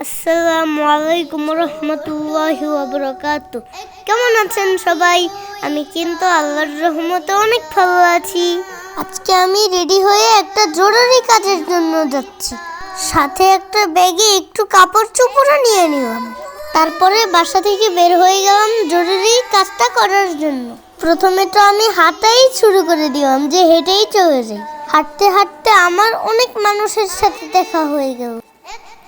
আসসালামু আলাইকুম রহমতুল্লাহ ওবরাকাত কেমন আছেন সবাই? আমি কিন্তু আল্লাহর রহমতে অনেক ভালো আছি। আজকে আমি রেডি হয়ে একটা জরুরি কাজের জন্য যাচ্ছি। সাথে একটা ব্যাগে একটু কাপড় চোপড়ও নিয়ে নিলাম। তারপরে বাসা থেকে বের হয়ে গেলাম জরুরি কাজটা করার জন্য। প্রথমে তো আমি হাঁটাই শুরু করে দিলাম যে হেঁটেই চলে যাই। হাঁটতে হাঁটতে আমার অনেক মানুষের সাথে দেখা হয়ে গেল।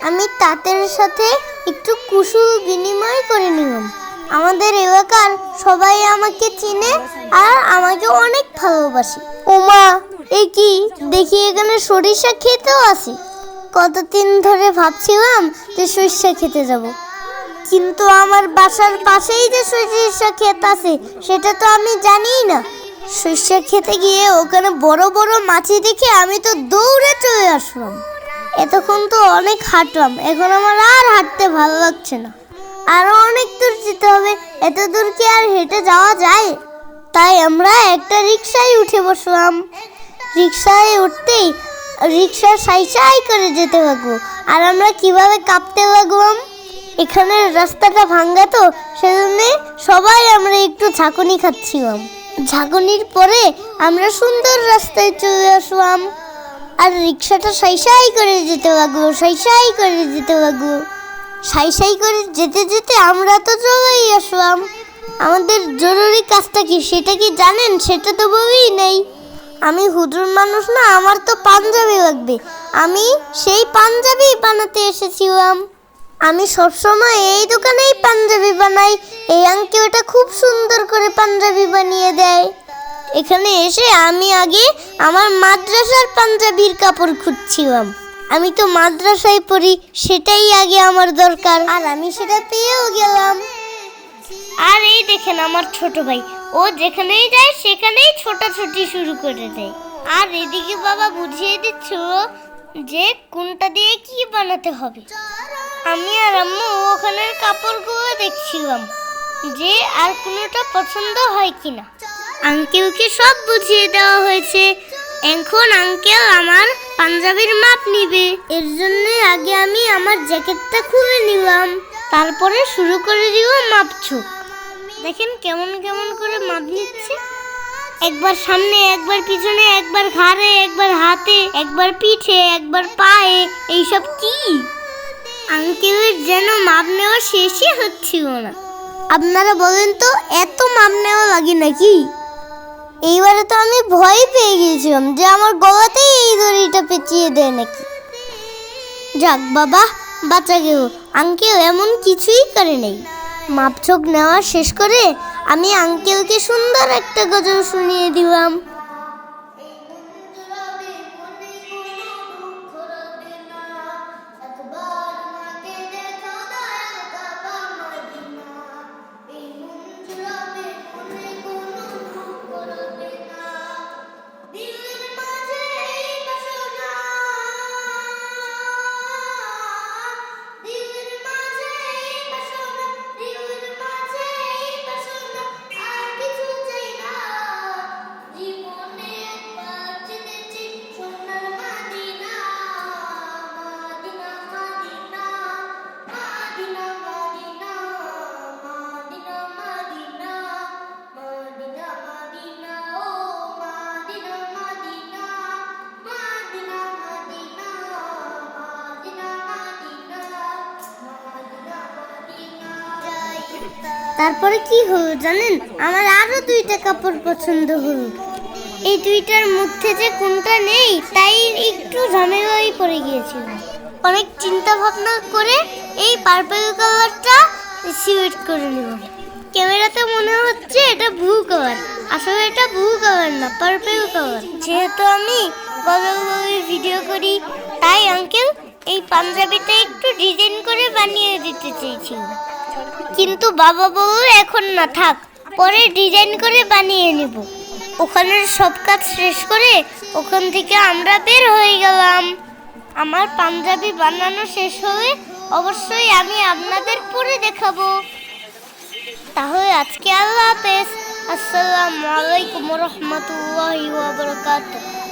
আমি তাঁতের সাথে একটু কুশল বিনিময় করে নিলাম। আমাদের এলাকার সবাই আমাকে চিনে আর আমাকে অনেক ভালোবাসে। ওমা, এ কি? দেখি এখানে সরিষা খেতেও আছে। কতদিন ধরে ভাবছিলাম যে সরিষা খেতে যাব। কিন্তু আমার বাসার পাশেই যে সরিষা ক্ষেত আছে, সেটা তো আমি জানিই না। সরিষা খেতে গিয়ে ওখানে বড় বড় মাছি দেখে আমি তো দৌড়ে চলে আসলাম। এতক্ষণ তো অনেক হাঁটলাম। এখন আমার আর হাঁটতে ভালো লাগছে না। আরও অনেক দূর যেতে হবে। এত দূর কি আর হেঁটে যাওয়া যায়? তাই আমরা একটা রিক্সায় উঠে বসলাম। রিক্সায় উঠতেই রিক্সা সাই সাই করে যেতে লাগবো। আর আমরা কীভাবে কাঁপতে লাগলাম? এখানের রাস্তাটা ভাঙ্গা তো, সেজন্য সবাই আমরা একটু ঝাঁকুনি খাচ্ছিলাম। ঝাঁকুনির পরে আমরা সুন্দর রাস্তায় চলে আসলাম। আর রিক্সাটা সাই সাই করে যেতে লাগল সাই সাই করে যেতে লাগল সাই সাই করে যেতে যেতে আমরা তো চলেই আসলাম। আমাদের জরুরি কাজটা কি, সেটা কি জানেন? সেটা তো বলেই নেই। আমি হুজুর মানুষ না, আমার তো পাঞ্জাবি লাগবে। আমি সেই পাঞ্জাবি বানাতে এসেছিলাম। আমি সবসময় এই দোকানেই পাঞ্জাবি বানাই। এই আঙ্কেলটা খুব সুন্দর করে পাঞ্জাবি বানিয়ে দেয়। এখানে এসে আমি আগে আমার মাদ্রাসার পাঞ্জাবির কাপড় খুঁজছিলাম। আমি তো মাদ্রাসায় পড়ি, সেটাই আগে আমার দরকার। আর আমি সেটা পেয়েও গেলাম। আর এই দেখেন আমার ছোট ভাই, ও যেখানেই যায় সেখানেই ছোটাছুটি শুরু করে দেয়। আর এদিকে বাবা বুঝিয়ে দিচ্ছ যে কোনটা দিয়ে কি বানাতে হবে। আমি আর আম্মু ওখানের কাপড়গুলো দেখছিলাম যে আর কোনোটা পছন্দ হয় কিনা। আঙ্কেলকে সব বুঝিয়ে দেওয়া হয়েছে। এখন আঙ্কেল আমার পাঞ্জাবির মাপ নিবে। এর জন্য আগে আমি আমার জ্যাকেটটা খুলে নিলাম। তারপরে শুরু করে দিলাম মাপছুক দেখেন কেমন কেমন করে মাপ নিচ্ছে। একবার সামনে, একবার পিছনে, একবার ঘাড়ে, একবার হাতে, একবার পিঠে, একবার পায়ে, এইসব কি? আঙ্কেলের যেন মাপ নেওয়া শেষই হচ্ছিল না। আপনারা বলেন তো, এত মাপ নেওয়া লাগে নাকি? এইবারে তো আমি ভয় পেয়ে গিয়েছিলাম যে আমার গলাতেই এই দড়িটা পেঁচিয়ে দেয় নাকি। যাক বাবা বাচ্চা গেও আঙ্কেল এমন কিছুই করে নেই। মাপছোক নেওয়া শেষ করে আমি আঙ্কেলকে সুন্দর একটা গজল শুনিয়ে দিলাম। তারপরে কি হলো জানেন? আমার আরও দুইটা কাপড় পছন্দ হলো। এই দুইটার মধ্যে যে কোনটা নেই, তাই একটু ঝামেলাই পড়ে গিয়েছিল অনেক চিন্তা ভাবনা করে এই পার্পল কালারটা সিলেক্ট করে নিব ক্যামেরাতে মনে হচ্ছে এটা ব্লু কালার আসলে এটা ব্লু কালার না পার্পল কালার যেহেতু আমি গল্পে ভিডিও করি, তাই আঙ্কেল এই পাঞ্জাবিটা একটু ডিজাইন করে বানিয়ে দিতে চেয়েছিল। কিন্তু বাবা বলল এখন না থাক, পরে ডিজাইন করে বানিয়ে নেব। ওখানের সব কাজ শেষ করে ওখান থেকে আমরা বের হয়ে গেলাম। আমার পাঞ্জাবি বানানো শেষ হলে অবশ্যই আমি আপনাদের পরে দেখাবো। তাহলে আজকে আল্লাহ হাফেজ। আসসালামু আলাইকুম রহমতুল্লাহি বারাকাতুহু।